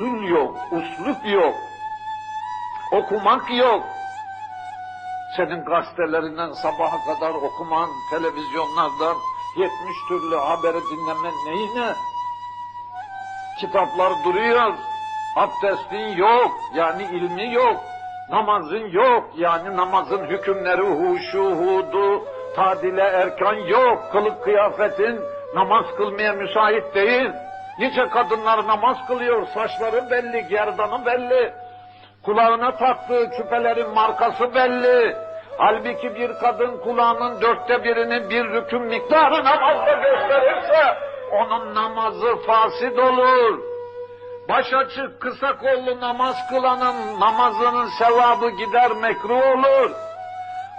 usul yok, uslup yok. Okumak yok. Senin gazetelerinden sabaha kadar okuman, televizyonlardan 70 türlü haberi dinlemen neyine? Kitaplar duruyor, abdestin yok, yani ilmi yok, namazın yok, yani namazın hükümleri, huşu, hudu, tadile erkan yok, kılık kıyafetin namaz kılmaya müsait değil. Nice kadınlar namaz kılıyor, saçları belli, gerdanı belli, kulağına taktığı küpelerin markası belli. Halbuki bir kadın kulağının dörtte birini bir rüküm miktarı namazda gösterirse onun namazı fasid olur. Baş açık kısa kollu namaz kılanın namazının sevabı gider mekruh olur.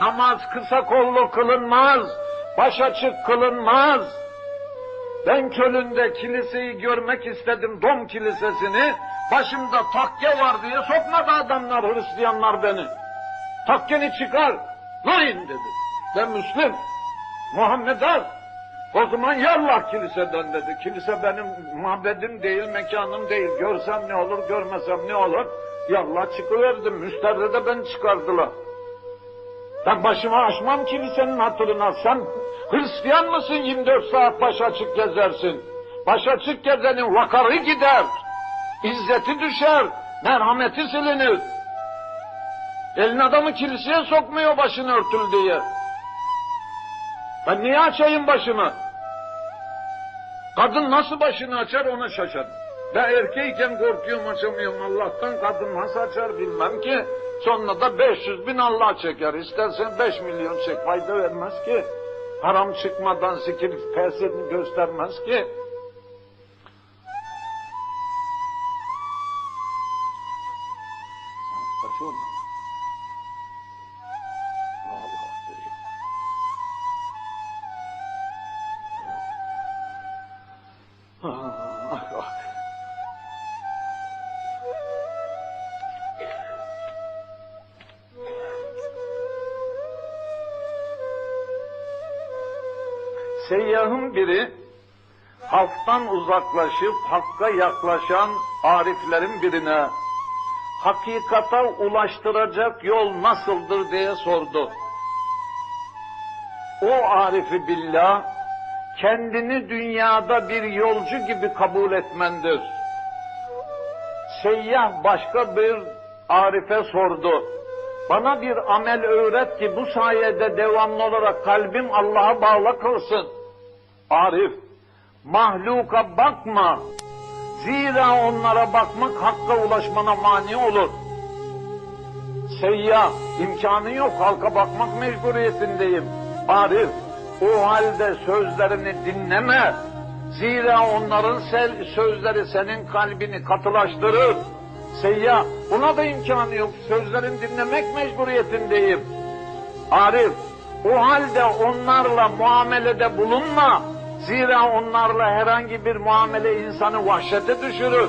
Namaz kısa kollu kılınmaz, baş açık kılınmaz. Ben Kölün'de kiliseyi görmek istedim, Dom Kilisesi'ni. Başımda takke var diye sokmadı adamlar, Hristiyanlar beni. Takkeni çıkar, nein dedi. Ben Müslüm, Muhammed Az. O zaman yallah kiliseden dedi. Kilise benim mabedim değil, mekanım değil. Görsem ne olur, görmesem ne olur. Yallah çıkıverdim. Müsterrede ben çıkardılar. Ben başımı açmam kilisenin hatırına. Sen Hristiyan mısın 24 saat baş açık gezersin? Baş açık gezenin vakarı gider. İzzeti düşer. Merhameti silinir. Elin adamı kiliseye sokmuyor başını örtül diye. Ben niye açayım başımı? Kadın nasıl başını açar ona şaşar. Ben erkeğiken korkuyorum açamıyorum Allah'tan kadın nasıl açar bilmem ki. Sonra da 500 bin Allah çeker. İstersen 5 milyon çek fayda vermez ki. Haram çıkmadan zikir tesirini göstermez ki. Kaçıyor Seyyahın biri haftan uzaklaşıp hakka yaklaşan ariflerin birine hakikata ulaştıracak yol nasıldır diye sordu. O arifi billah kendini dünyada bir yolcu gibi kabul etmendir. Seyyah başka bir arife sordu. Bana bir amel öğret ki bu sayede devamlı olarak kalbim Allah'a bağlı kılsın. Arif, mahluka bakma. Zira onlara bakmak hakka ulaşmana mani olur. Seyyah, imkanı yok, halka bakmak mecburiyetindeyim. Arif, o halde sözlerini dinleme. Zira onların sözleri senin kalbini katılaştırır. Seyyah, buna da imkanı yok. Sözlerini dinlemek mecburiyetindeyim. Arif, o halde onlarla muamelede bulunma. Zira onlarla herhangi bir muamele insanı vahşete düşürür.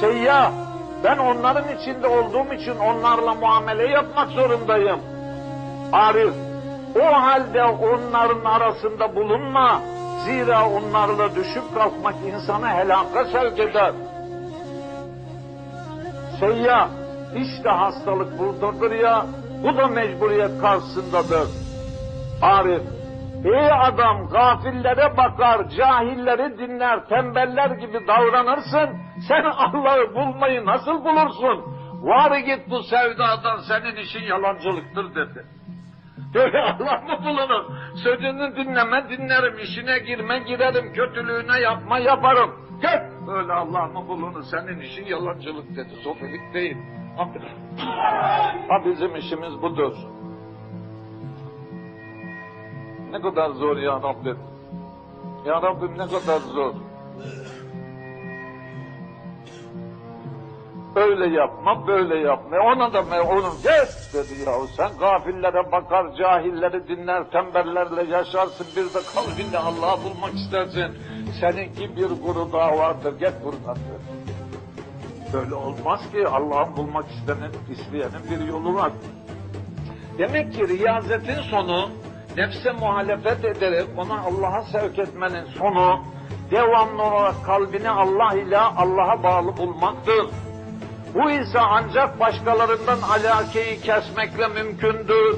Seyyah, ben onların içinde olduğum için onlarla muamele yapmak zorundayım. Arif, o halde onların arasında bulunma. Zira onlarla düşüp kalkmak insanı helaka sevk eder. Seyyah, işte hastalık buradadır ya, bu da mecburiyet karşısındadır. Arif, ey adam gafillere bakar, cahilleri dinler, tembeller gibi davranırsın, sen Allah'ı bulmayı nasıl bulursun? Var git bu sevdadan, senin işin yalancılıktır dedi. Böyle Allah mı bulunur? Sözünü dinleme dinlerim, işine girme girerim, kötülüğüne yapma yaparım. Git! Böyle Allah mı bulunur? Senin işin yalancılık dedi, sofilik değil. Ha bizim işimiz budur. Ne kadar zor ya Rabbim. Ya Rabbim ne kadar zor. Öyle yapma, böyle yapma. Ona da me onun geç dedi yahu. Sen gafillere bakar, cahilleri dinler, tembellerle yaşarsın. Bir de kalbinde Allah'ı bulmak istersin. Seninki bir kuru daha vardır. Git buradan. Böyle olmaz ki Allah'ın bulmak istenen, isteyenin bir yolu var. Demek ki riyazetin sonu nefse muhalefet ederek ona Allah'a sevk etmenin sonu devamlı olarak kalbini Allah ile Allah'a bağlı bulmaktır. Bu ise ancak başkalarından alakeyi kesmekle mümkündür.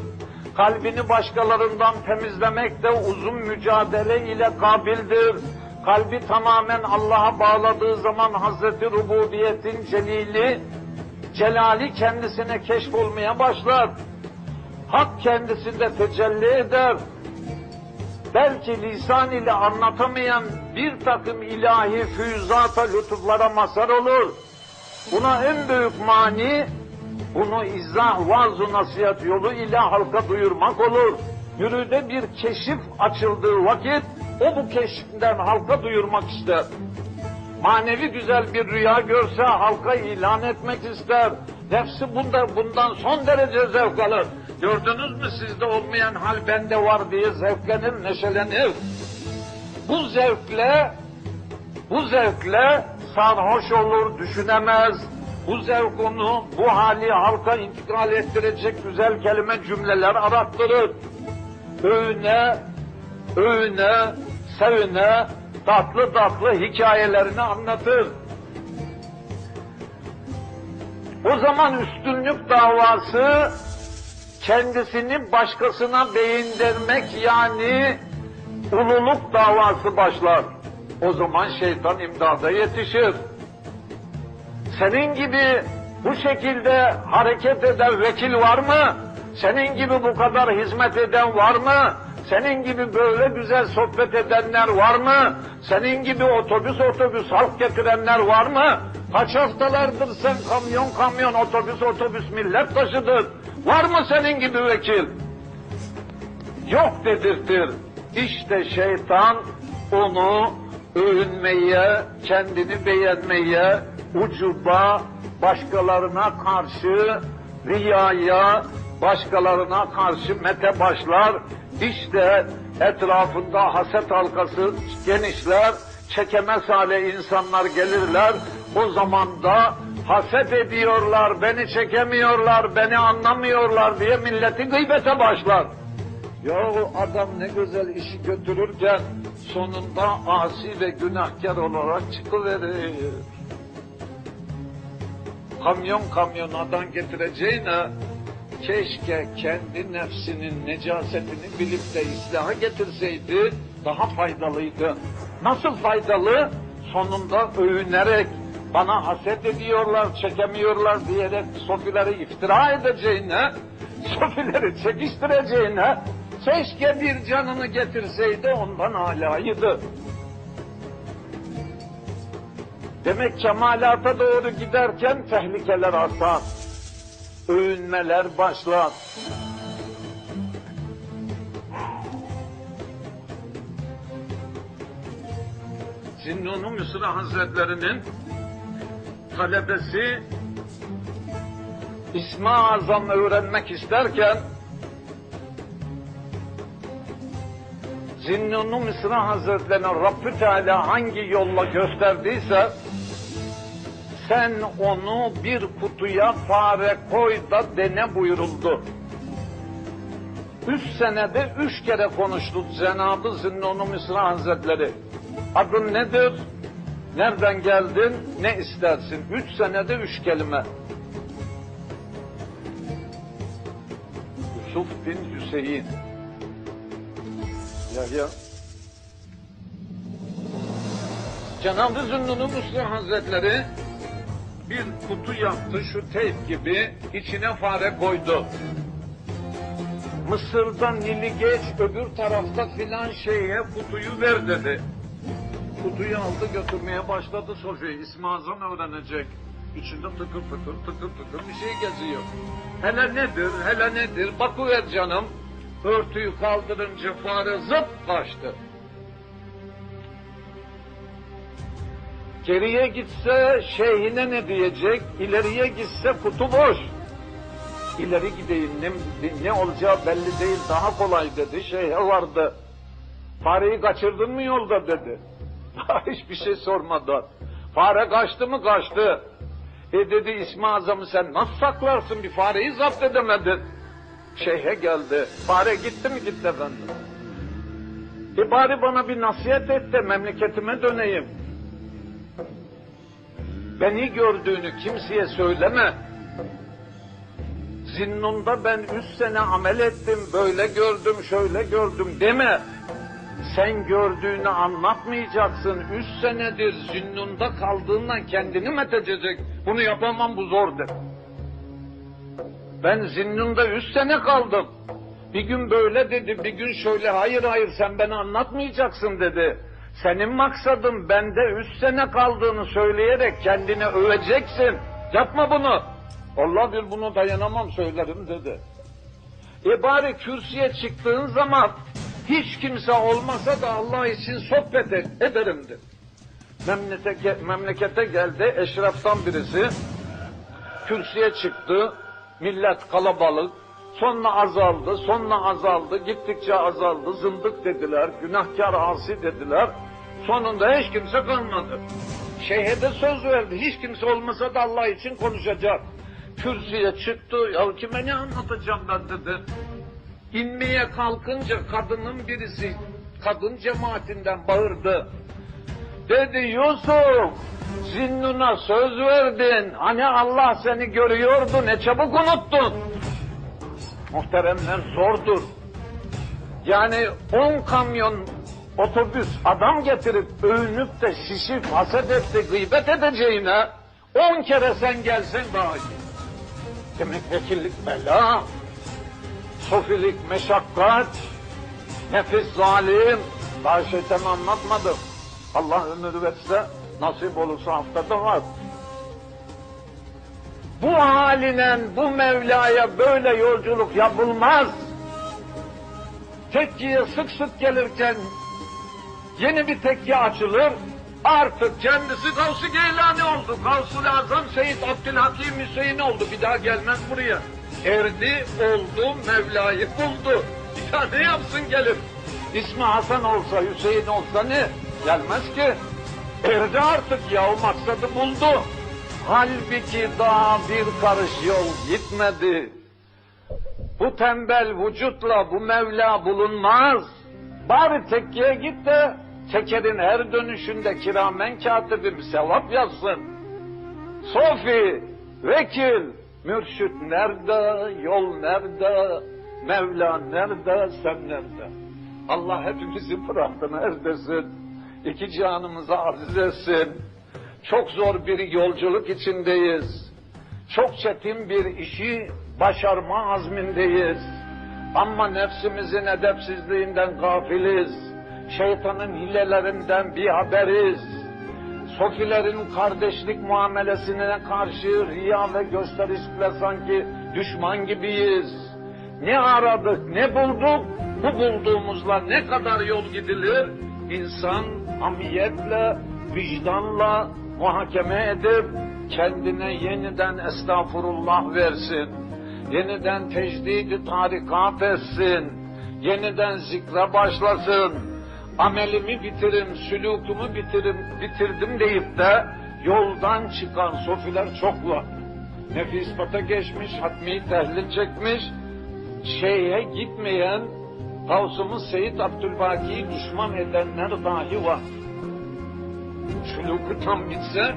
Kalbini başkalarından temizlemek de uzun mücadele ile kabildir. Kalbi tamamen Allah'a bağladığı zaman Hazreti Rububiyet'in celili, celali kendisine keşfolmaya başlar. Hak kendisinde tecelli eder. Belki lisan ile anlatamayan bir takım ilahi füyüzata, lütuflara mazhar olur. Buna en büyük mani, bunu izah, vaaz nasihat yolu ile halka duyurmak olur. Yürüde bir keşif açıldığı vakit, o bu keşiften halka duyurmak ister. Manevi güzel bir rüya görse halka ilan etmek ister. Nefsi bunda, bundan son derece zevk alır. Gördünüz mü sizde olmayan hal bende var diye zevklenir, neşelenir. Bu zevkle, bu zevkle sarhoş olur, düşünemez. Bu zevk onu, bu hali halka intikal ettirecek güzel kelime cümleler arattırır. Öğüne, öğüne, sevine, tatlı tatlı hikayelerini anlatır. O zaman üstünlük davası kendisini başkasına beyindirmek yani ululuk davası başlar. O zaman şeytan imdada yetişir. Senin gibi bu şekilde hareket eden vekil var mı? Senin gibi bu kadar hizmet eden var mı? Senin gibi böyle güzel sohbet edenler var mı? Senin gibi otobüs otobüs halk getirenler var mı? Kaç haftalardır sen kamyon kamyon otobüs otobüs millet taşıdın. Var mı senin gibi vekil? Yok dedirtir. İşte şeytan onu övünmeye, kendini beğenmeye, ucuba, başkalarına karşı riyaya, başkalarına karşı mete başlar. İşte etrafında haset halkası genişler, çekemez hale insanlar gelirler. O zaman da haset ediyorlar, beni çekemiyorlar, beni anlamıyorlar diye milleti gıybete başlar. Yahu adam ne güzel işi götürürken sonunda asi ve günahkar olarak çıkıverir. Kamyon kamyonadan getireceğine keşke kendi nefsinin necasetini bilip de islaha getirseydi daha faydalıydı. Nasıl faydalı? Sonunda övünerek bana haset ediyorlar, çekemiyorlar diyerek sofileri iftira edeceğine, sofileri çekiştireceğine keşke bir canını getirseydi ondan alayıydı. Demek kemalata doğru giderken tehlikeler artar. Övünmeler başlar. Zinnun-u Mısra Hazretlerinin talebesi İsmi Azam öğrenmek isterken Zinnun-u Hazretlerine Rabbü Teala hangi yolla gösterdiyse sen onu bir kutuya fare koy da dene buyuruldu. Üç senede üç kere konuştu Cenab-ı Zinnun-u Hazretleri. Adın nedir? Nereden geldin? Ne istersin? Üç senede üç kelime. Yusuf bin Hüseyin. Yahya. Cenab-ı Zünnun'un Müslüm Hazretleri bir kutu yaptı şu teyp gibi içine fare koydu. Mısır'dan Nil'i geç öbür tarafta filan şeye kutuyu ver dedi. Kutuyu aldı götürmeye başladı Sofya. İsmi Azam öğrenecek. İçinde tıkır tıkır tıkır tıkır bir şey geziyor. Hele nedir, hele nedir? Bakıver canım. Örtüyü kaldırınca fare zıp kaçtı. Geriye gitse şeyhine ne diyecek? İleriye gitse kutu boş. İleri gideyim ne, ne olacağı belli değil daha kolay dedi. Şeyhe vardı. Fareyi kaçırdın mı yolda dedi. Hiçbir şey sormadan. Fare kaçtı mı kaçtı. E dedi İsmi Azam'ı sen nasıl saklarsın bir fareyi zapt edemedin. Şeyhe geldi. Fare gitti mi gitti efendim. E bari bana bir nasihat et de memleketime döneyim. Beni gördüğünü kimseye söyleme. Zinnunda ben üç sene amel ettim, böyle gördüm, şöyle gördüm deme. Sen gördüğünü anlatmayacaksın. Üç senedir zinnunda kaldığından kendini methedecek. Bunu yapamam bu zor de. Ben zinnunda üç sene kaldım. Bir gün böyle dedi, bir gün şöyle, hayır hayır sen beni anlatmayacaksın dedi. Senin maksadın bende üç sene kaldığını söyleyerek kendini öveceksin. Yapma bunu. Allah bir bunu dayanamam söylerim dedi. E bari kürsüye çıktığın zaman hiç kimse olmasa da Allah için sohbet et, ederim dedi. Memlekete geldi eşraftan birisi. Kürsüye çıktı. Millet kalabalık. Sonra azaldı, sonra azaldı, gittikçe azaldı, zındık dediler, günahkar asi dediler. Sonunda hiç kimse kalmadı. Şeyhe de söz verdi, hiç kimse olmasa da Allah için konuşacak. Kürsüye çıktı, ya kime ne anlatacağım ben dedi. İnmeye kalkınca kadının birisi, kadın cemaatinden bağırdı. Dedi Yusuf, Zinnun'a söz verdin. Hani Allah seni görüyordu, ne çabuk unuttun. Muhteremler zordur. Yani on kamyon otobüs adam getirip övünüp de şişip haset etti, gıybet edeceğine on kere sen gelsen daha iyi. Demek vekillik bela, sofilik meşakkat, nefis zalim, daha şeytanı anlatmadım. Allah ömür verse, nasip olursa haftada var. Bu haline, bu Mevla'ya böyle yolculuk yapılmaz. Tekkiye sık sık gelirken yeni bir tekki açılır. Artık kendisi Gavs-ı Geylani oldu. Gavs-ı Azam Seyyid Abdülhakim Hüseyin oldu. Bir daha gelmez buraya. Erdi, oldu, Mevla'yı buldu. Daha ne yapsın gelir? İsmi Hasan olsa, Hüseyin olsa ne? Gelmez ki. Erdi artık ya, o maksadı buldu. Halbuki daha bir karış yol gitmedi. Bu tembel vücutla bu Mevla bulunmaz. Bari tekkiye git de tekerin her dönüşünde kiramen katibim sevap yazsın. Sofi, vekil, mürşit nerede, yol nerede, Mevla nerede, sen nerede? Allah hepimizi bıraktı neredesin? İki canımızı aziz etsin. Çok zor bir yolculuk içindeyiz. Çok çetin bir işi başarma azmindeyiz. Ama nefsimizin edepsizliğinden gafiliz. Şeytanın hilelerinden bir haberiz. Sofilerin kardeşlik muamelesine karşı riya ve gösterişle sanki düşman gibiyiz. Ne aradık, ne bulduk, bu bulduğumuzla ne kadar yol gidilir? İnsan amiyetle, vicdanla muhakeme edip kendine yeniden estağfurullah versin. Yeniden tecdidi tarikat etsin. Yeniden zikre başlasın. Amelimi bitirim, sülûkumu bitirim, bitirdim deyip de yoldan çıkan sofiler çok var. Nefis ispata geçmiş, hatmi tehlil çekmiş, şeye gitmeyen Gavsımız Seyyid Abdülbaki'yi düşman edenler dahi var. Sülûkü tam bitse,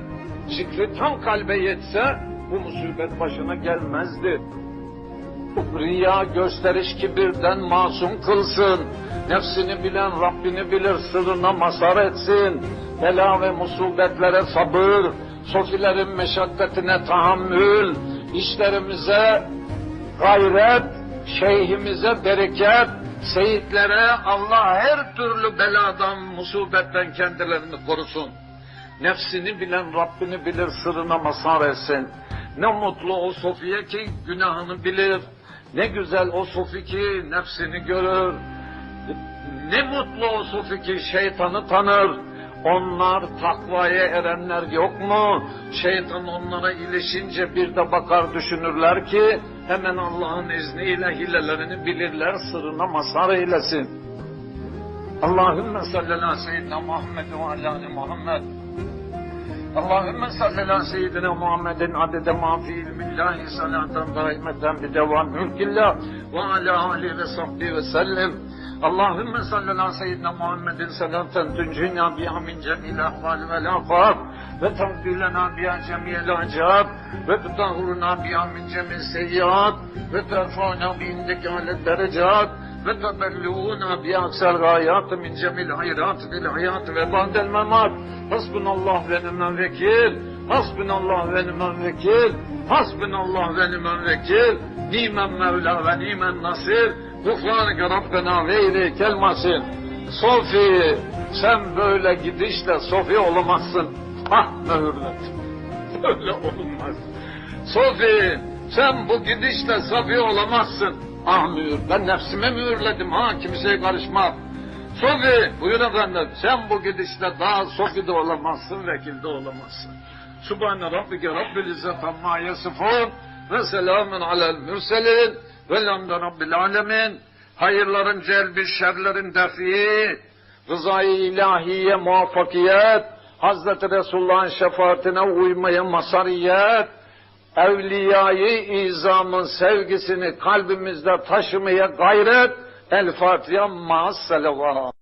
zikri tam kalbe yetse bu musibet başına gelmezdi. Riya gösteriş kibirden masum kılsın. Nefsini bilen Rabbini bilir sırrına mazhar etsin. Bela ve musibetlere sabır, sofilerin meşakkatine tahammül, işlerimize gayret, şeyhimize bereket, seyitlere Allah her türlü beladan, musibetten kendilerini korusun. Nefsini bilen Rabbini bilir, sırrına mazhar etsin. Ne mutlu o Sofiye ki günahını bilir. Ne güzel o Sofi ki nefsini görür. Ne mutlu o Sofi ki şeytanı tanır. Onlar takvaya erenler yok mu? Şeytan onlara ilişince bir de bakar düşünürler ki hemen Allah'ın izniyle hilelerini bilirler, sırrına mazhar eylesin. Allahümme salli ala seyyidina Muhammed ve Muhammed. Allahümme salli ala Muhammedin adede ma fi ilmillahi salatan daimeten bi devam mülkillah ve ala ali ve sahbihi ve sellem. Allahümme salli ala Muhammedin salaten tuncina biha min cemil ahval vel afat ve tavdi lena biha cemiyel acab ve tutahhuruna biha min cemil seyyiat ve terfa'na bi indeki alet derecat ve tebelluğuna bi aksel gayat min cemil hayrat bil hayat ve ba'del memat. Hasbunallah ve ni'mel vekil. Hasbunallah ve ni'mel vekil. Hasbunallah ve ni'mel vekil. Nimen mevla ve nimen nasir. Gufranike Rabbena ve ileykel. Sofi sen böyle gidişle Sofi olamazsın. Ah mühürlet. Öyle olmaz. Sofi sen bu gidişle Sofi olamazsın. Ah mühür ben nefsime mühürledim ha kimseye karışmam. Sofi buyur efendim sen bu gidişle daha Sofi'de olamazsın vekilde olamazsın. Subhane Rabbike Rabbil İzzet Amma Yasifun ve selamun alel mürselin velhamdü Rabbil Alemin. Hayırların celbi, şerlerin defi, rızayı ilahiye muvaffakiyet, Hazreti Resulullah'ın şefaatine uymaya masariyet, evliyayı izamın sevgisini kalbimizde taşımaya gayret, El Fatiha ma'as salavat.